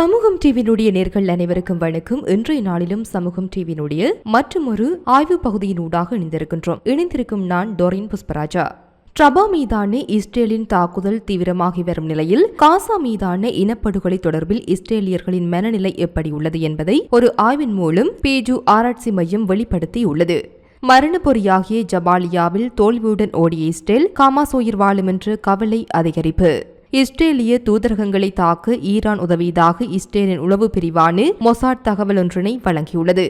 சமூகம் டிவியினுடைய நேர்கள் அனைவருக்கும் வணக்கம். இன்றைய நாளிலும் சமூகம் டிவியினுடைய மற்றொரு ஒரு ஆய்வு பகுதியினூடாக இணைந்திருக்கின்றோம். இணைந்திருக்கும் நான் டொரின் புஷ்பராஜா. ட்ரபா மீதான இஸ்ரேலின் தாக்குதல் தீவிரமாகி வரும் நிலையில் காசா மீதான இனப்படுகொலை தொடர்பில் இஸ்ரேலியர்களின் மனநிலை எப்படி உள்ளது என்பதை ஒரு ஆய்வின் மூலம் பேஜு ஆராய்ச்சி மையம் வெளிப்படுத்தியுள்ளது. மரணப்பொறியாகிய ஜபாலியாவில் தோல்வியுடன் ஓடிய இஸ்ரேல் காமாசோயிர் வாழும் என்று கவலை அதிகரிப்பு. இஸ்ரேலிய தூதரகங்களை தாக்க ஈரான் உதவியதாக இஸ்ரேலின் உளவு பிரிவான மொசாட் தகவல் ஒன்றினை வழங்கியுள்ளது.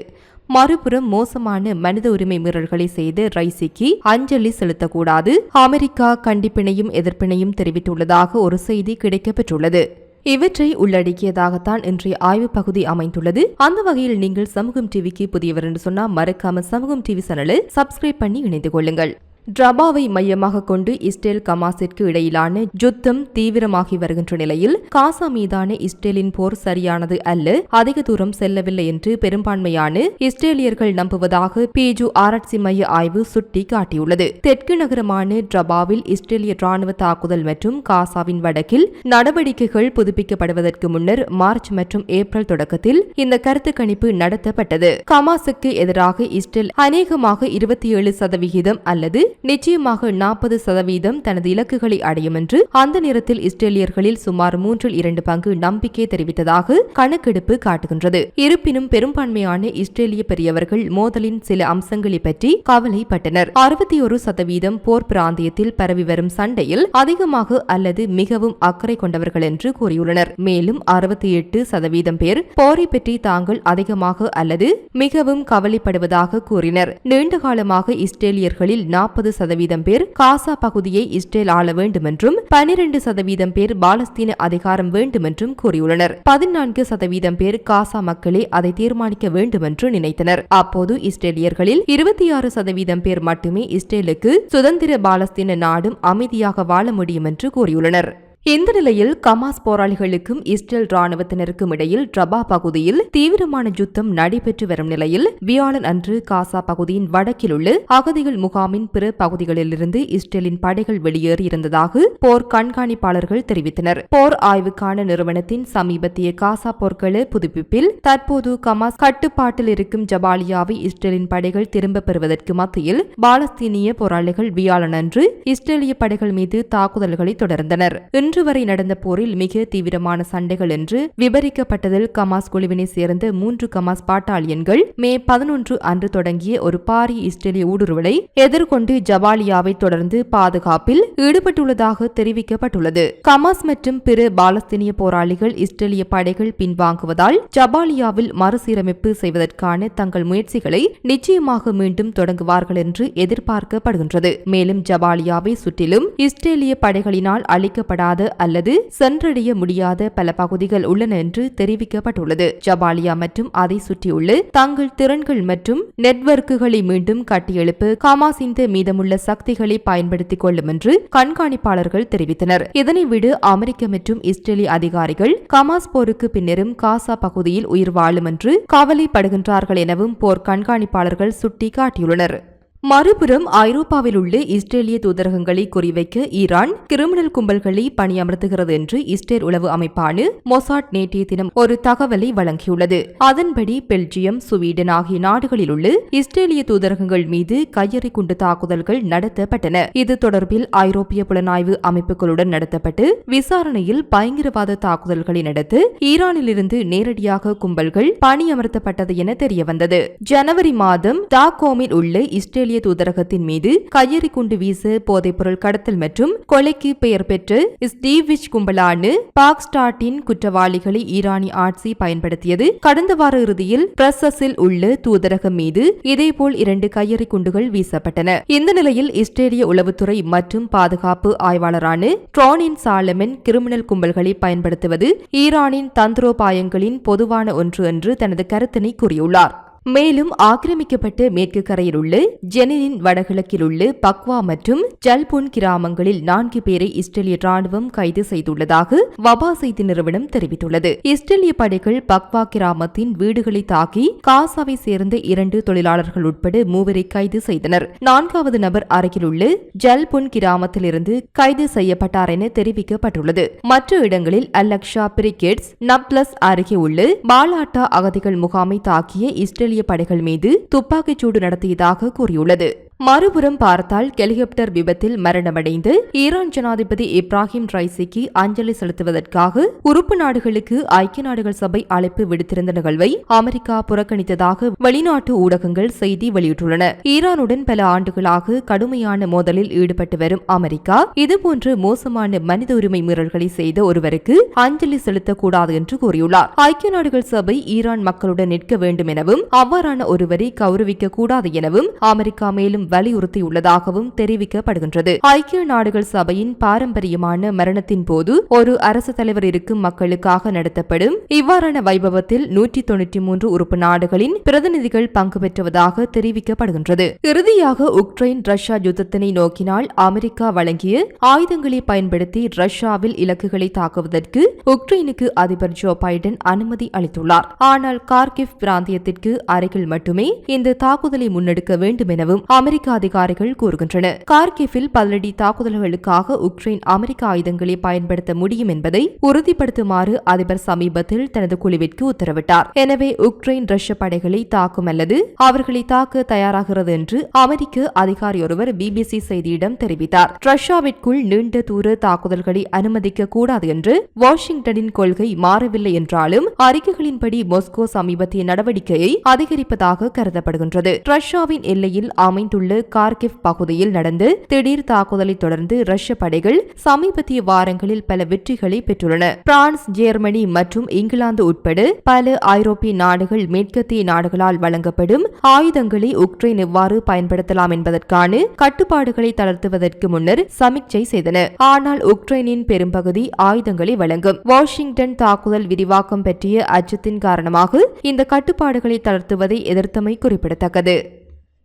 மறுபுறம் மோசமான மனித உரிமை மீறல்களை செய்த ரைசிக்கு அஞ்சலி செலுத்தக்கூடாது. அமெரிக்கா கண்டிப்பினையும் எதிர்ப்பினையும் தெரிவித்துள்ளதாக ஒரு செய்தி கிடைக்கப்பெற்றுள்ளது. இவற்றை உள்ளடக்கியதாகத்தான் இன்றைய ஆய்வு பகுதி அமைந்துள்ளது. அந்த வகையில் நீங்கள் சமூகம் டிவிக்கு புதியவர் என்று சொன்னால் மறக்காம சமூகம் டிவி சேனலை சப்ஸ்கிரைப் பண்ணி இணைந்து கொள்ளுங்கள். ட்ரபாவை மையமாக கொண்டு இஸ்ரேல் கமாசிற்கு இடையிலான யுத்தம் தீவிரமாகி வருகின்ற நிலையில் காசா மீதான இஸ்ரேலின் போர் சரியானது அல்ல. அதிக தூரம் செல்லவில்லை என்று பெரும்பான்மையான இஸ்ரேலியர்கள் நம்புவதாக பிஜு ஆராய்ச்சி மைய ஆய்வு சுட்டி காட்டியுள்ளது தெற்கு நகரமான ட்ரபாவில் இஸ்ரேலிய ராணுவ தாக்குதல் மற்றும் காசாவின் வடக்கில் நடவடிக்கைகள் புதுப்பிக்கப்படுவதற்கு முன்னர் மார்ச் மற்றும் ஏப்ரல் தொடக்கத்தில் இந்த கருத்து கணிப்பு நடத்தப்பட்டது. கமாசுக்கு எதிராக இஸ்ரேல் அநேகமாக இருபத்தி ஏழு சதவிகிதம் அல்லது நிச்சயமாக நாற்பது சதவீதம் தனது இலக்குகளை அடையும் என்று அந்த நேரத்தில் இஸ்ரேலியர்களில் சுமார் மூன்றில் இரண்டு பங்கு நம்பிக்கை தெரிவித்ததாக கணக்கெடுப்பு காட்டுகின்றது. இருப்பினும் பெரும்பான்மையான இஸ்ரேலிய பெரியவர்கள் மோதலின் சில அம்சங்களை பற்றி கவலைப்பட்டனர். அறுபத்தி ஒரு சதவீதம் போர் பிராந்தியத்தில் பரவி வரும் சண்டையில் அதிகமாக அல்லது மிகவும் அக்கறை கொண்டவர்கள் என்று கூறியுள்ளனர். மேலும் அறுபத்தி எட்டு சதவீதம் பேர் போரை பற்றி தாங்கள் அதிகமாக அல்லது மிகவும் கவலைப்படுவதாக கூறினர். நீண்ட காலமாக இஸ்ரேலியர்களில் நாற்பது சதவீதம் பேர் காசா பகுதியை இஸ்ரேல் ஆள வேண்டும் என்றும் பனிரெண்டு சதவீதம் பேர் பாலஸ்தீன அதிகாரம் வேண்டும் என்றும் கூறியுள்ளனர். பதினான்கு சதவீதம் பேர் காசா மக்களே அதை தீர்மானிக்க வேண்டும் என்று நினைத்தனர். அப்போது இஸ்ரேலியர்களில் இருபத்தி ஆறு சதவீதம் பேர் மட்டுமே இஸ்ரேலுக்கு சுதந்திர பாலஸ்தீன நாடும் அமைதியாக வாழ முடியும் என்று கூறியுள்ளனர். இந்த நிலையில் கமாஸ் போராளிகளுக்கும் இஸ்ரேல் ராணுவத்தினருக்கும் இடையில் ட்ரபா பகுதியில் தீவிரமான யுத்தம் நடைபெற்று வரும் நிலையில் வியாழன் அன்று காசா பகுதியின் வடக்கில் உள்ள அகதிகள் முகாமின் பிற பகுதிகளிலிருந்து இஸ்ரேலின் படைகள் வெளியேறி இருந்ததாக போர் கண்காணிப்பாளர்கள் தெரிவித்தனர். போர் ஆய்வுக்கான நிறுவனத்தின் சமீபத்திய காசா போர்க்கள புதுப்பிப்பில் தற்போது கமாஸ் கட்டுப்பாட்டில் இருக்கும் ஜபாலியாவை இஸ்ரேலின் படைகள் திரும்பப் பெறுவதற்கு மத்தியில் பாலஸ்தீனிய போராளிகள் வியாழன் அன்று இஸ்ரேலிய படைகள் மீது தாக்குதல்களை தொடர்ந்தனர். இன்று வரை நடந்த போரில் மிக தீவிரமான சண்டைகள் என்று விபரிக்கப்பட்டதில் கமாஸ் குழுவினை சேர்ந்த மூன்று கமாஸ் பாட்டாளியன்கள் மே பதினொன்று அன்று தொடங்கிய ஒரு பாரி இஸ்ரேலிய ஊடுருவலை எதிர்கொண்டு ஜபாலியாவை தொடர்ந்து பாதுகாப்பில் ஈடுபட்டுள்ளதாக தெரிவிக்கப்பட்டுள்ளது. கமாஸ் மற்றும் பிற பாலஸ்தீனிய போராளிகள் இஸ்ரேலிய படைகள் பின்வாங்குவதால் ஜபாலியாவில் மறுசீரமைப்பு செய்வதற்கான தங்கள் முயற்சிகளை நிச்சயமாக மீண்டும் தொடங்குவார்கள் என்று எதிர்பார்க்கப்படுகின்றது. மேலும் ஜபாலியாவை சுற்றிலும் இஸ்ரேலிய படைகளினால் அளிக்கப்படாத அல்லது சென்றடைய முடியாத பல பகுதிகள் உள்ளன என்று தெரிவிக்கப்பட்டுள்ளது. ஜபாலியா மற்றும் அதை சுற்றியுள்ள தங்கள் திறன்கள் மற்றும் நெட்வொர்க்குகளை மீண்டும் கட்டியெழுப்ப கமாஸ் இந்த மீதமுள்ள சக்திகளை பயன்படுத்திக் கொள்ளும் என்று கண்காணிப்பாளர்கள் தெரிவித்தனர். இதனை விட அமெரிக்க மற்றும் இஸ்ரேலி அதிகாரிகள் கமாஸ் போருக்கு பின்னரும் காசா பகுதியில் உயிர் வாழும் என்று கவலைப்படுகின்றார்கள் எனவும் போர் கண்காணிப்பாளர்கள் சுட்டிக்காட்டியுள்ளனர். மறுபுறம் ஐரோப்பாவில் உள்ள இஸ்ரேலிய தூதரகங்களை குறிவைக்க ஈரான் கிரிமினல் கும்பல்களை பணியமர்த்துகிறது என்று இஸ்ரேல் உளவு அமைப்பான மொசாட் நேற்றைய தினம் ஒரு தகவலை வழங்கியுள்ளது. அதன்படி பெல்ஜியம் சுவீடன் ஆகிய நாடுகளில் உள்ள இஸ்ரேலிய தூதரகங்கள் மீது கையெறி குண்டு தாக்குதல்கள் நடத்தப்பட்டன. இது தொடர்பில் ஐரோப்பிய புலனாய்வு அமைப்புகளுடன் நடத்தப்பட்டு விசாரணையில் பயங்கரவாத தாக்குதல்களை நடத்த ஈரானிலிருந்து நேரடியாக கும்பல்கள் பணியமர்த்தப்பட்டது என தெரியவந்தது. ஜனவரி மாதம் டாகோமில் உள்ள இஸ்ரேல் ஆஸ்திரேலிய தூதரகத்தின் மீது கையெறி குண்டு வீச போதைப்பொருள் கடத்தல் மற்றும் கொலைக்கு பெயர் பெற்ற ஸ்டீவிச் கும்பலான பாக்ஸ்டாட்டின் குற்றவாளிகளை ஈரானி ஆட்சி பயன்படுத்தியது. கடந்த வார இறுதியில் பிரசஸில் உள்ள தூதரகம் மீது இதேபோல் இரண்டு கையெறி குண்டுகள் வீசப்பட்டன. இந்த நிலையில் இஸ்ரேலிய உளவுத்துறை மற்றும் பாதுகாப்பு ஆய்வாளரான ட்ரோனின் சாலமன் கிரிமினல் கும்பல்களை பயன்படுத்துவது ஈரானின் தந்திரோபாயங்களின் பொதுவான ஒன்று என்று தனது கருத்தினை கூறியுள்ளார். மேலும் ஆக்கிரமிக்கப்பட்ட மேற்கு கரையில் உள்ள ஜெனினின் வடகிழக்கில் உள்ள பக்வா மற்றும் ஜல்புன் கிராமங்களில் நான்கு பேரை இஸ்ரேலிய ராணுவம் கைது செய்துள்ளதாக வபா செய்தி நிறுவனம் தெரிவித்துள்ளது. இஸ்ரேலிய படைகள் பக்வா கிராமத்தின் வீடுகளை தாக்கி காசாவை சேர்ந்த இரண்டு தொழிலாளர்கள் உட்பட மூவரை கைது செய்தனர். நான்காவது நபர் அருகில் உள்ள ஜல்புன் கிராமத்திலிருந்து கைது செய்யப்பட்டார் என தெரிவிக்கப்பட்டுள்ளது. மற்ற இடங்களில் அலக்ஷா பிரிகேட்ஸ் நப்லஸ் அருகே உள்ள பாலாட்டா அகதிகள் முகாமை தாக்கிய ஆஸ்திரேலிய படைகள் மீது துப்பாக்கிச்சூடு நடத்தியதாக கூறியுள்ளது. மறுபுறம் பார்த்தால் ஹெலிகாப்டர் விபத்தில் மரணமடைந்து ஈரான் ஜனாதிபதி இப்ராஹிம் ரைசிக்கு அஞ்சலி செலுத்துவதற்காக உறுப்பு நாடுகளுக்கு ஐக்கிய நாடுகள் சபை அழைப்பு விடுத்திருந்த நிகழ்வை அமெரிக்கா புறக்கணித்ததாக வெளிநாட்டு ஊடகங்கள் செய்தி வெளியிட்டுள்ளன. ஈரானுடன் பல ஆண்டுகளாக கடுமையான மோதலில் ஈடுபட்டு வரும் அமெரிக்கா இதுபோன்று மோசமான மனித உரிமை மீறல்களை செய்த ஒருவருக்கு அஞ்சலி செலுத்தக்கூடாது என்று கூறியுள்ளார். ஐக்கிய நாடுகள் சபை ஈரான் மக்களுடன் நிற்க வேண்டும் எனவும் அவ்வாறான ஒருவரை கௌரவிக்க கூடாது எனவும் அமெரிக்கா மேலும் வலியுறுத்தியுள்ளதாகவும் தெரிவிக்கப்படுகின்றது. ஐக்கிய நாடுகள் சபையின் பாரம்பரியமான மரணத்தின் போது ஒரு அரசு தலைவர் இருக்கும் மக்களுக்காக நடத்தப்படும் இவ்வாறான வைபவத்தில் நூற்றி தொன்னூற்றி மூன்று உறுப்பு நாடுகளின் பிரதிநிதிகள் பங்கு பெற்றுவதாக தெரிவிக்கப்படுகின்றது. இறுதியாக உக்ரைன் ரஷ்யா யுத்தத்தினை நோக்கினால் அமெரிக்கா வழங்கிய ஆயுதங்களை பயன்படுத்தி ரஷ்யாவில் இலக்குகளை தாக்குவதற்கு உக்ரைனுக்கு அதிபர் ஜோ பைடன் அனுமதி அளித்துள்ளார். ஆனால் கார்கிவ் பிராந்தியத்திற்கு அருகில் மட்டுமே இந்த தாக்குதலை முன்னெடுக்க வேண்டும் எனவும் அமெரிக்க அதிகாரிகள் கூறுகின்றனர். கார்கிஃபில் பல்லடி தாக்குதல்களுக்காக உக்ரைன் அமெரிக்க ஆயுதங்களை பயன்படுத்த முடியும் என்பதை உறுதிப்படுத்துமாறு அதிபர் சமீபத்தில் தனது குழுவிற்கு உத்தரவிட்டார். எனவே உக்ரைன் ரஷ்ய படைகளை தாக்கும் அல்லது அவர்களை தாக்க தயாராகிறது என்று அமெரிக்க அதிகாரி ஒருவர் பிபிசி செய்தியிடம் தெரிவித்தார். ரஷ்யாவிற்குள் நீண்ட தூர தாக்குதல்களை அனுமதிக்க கூடாது என்று வாஷிங்டனின் கொள்கை மாறவில்லை என்றாலும் அறிக்கைகளின்படி மொஸ்கோ சமீபத்திய நடவடிக்கையை அதிகரிப்பதாக கருதப்படுகின்றது. ரஷ்யாவின் எல்லையில் அமைந்துள்ள கார்கிவ் பகுதியில் நடந்த திடீர் தாக்குதலை தொடர்ந்து ரஷ்ய படைகள் சமீபத்திய வாரங்களில் பல வெற்றிகளை பெற்றுள்ளன. பிரான்ஸ் ஜெர்மனி மற்றும் இங்கிலாந்து உட்பட பல ஐரோப்பிய நாடுகள் மேற்கத்திய நாடுகளால் வழங்கப்படும் ஆயுதங்களை உக்ரைன் எவ்வாறு பயன்படுத்தலாம் என்பதற்கான கட்டுப்பாடுகளை தளர்த்துவதற்கு முன்னர் சமீட்சை செய்தன. ஆனால் உக்ரைனின் பெரும்பகுதி ஆயுதங்களை வழங்கும் வாஷிங்டன் தாக்குதல் விரிவாக்கம் பற்றிய அச்சத்தின் காரணமாக இந்த கட்டுப்பாடுகளை தளர்த்துவதை எதிர்த்தமை குறிப்பிடத்தக்கது.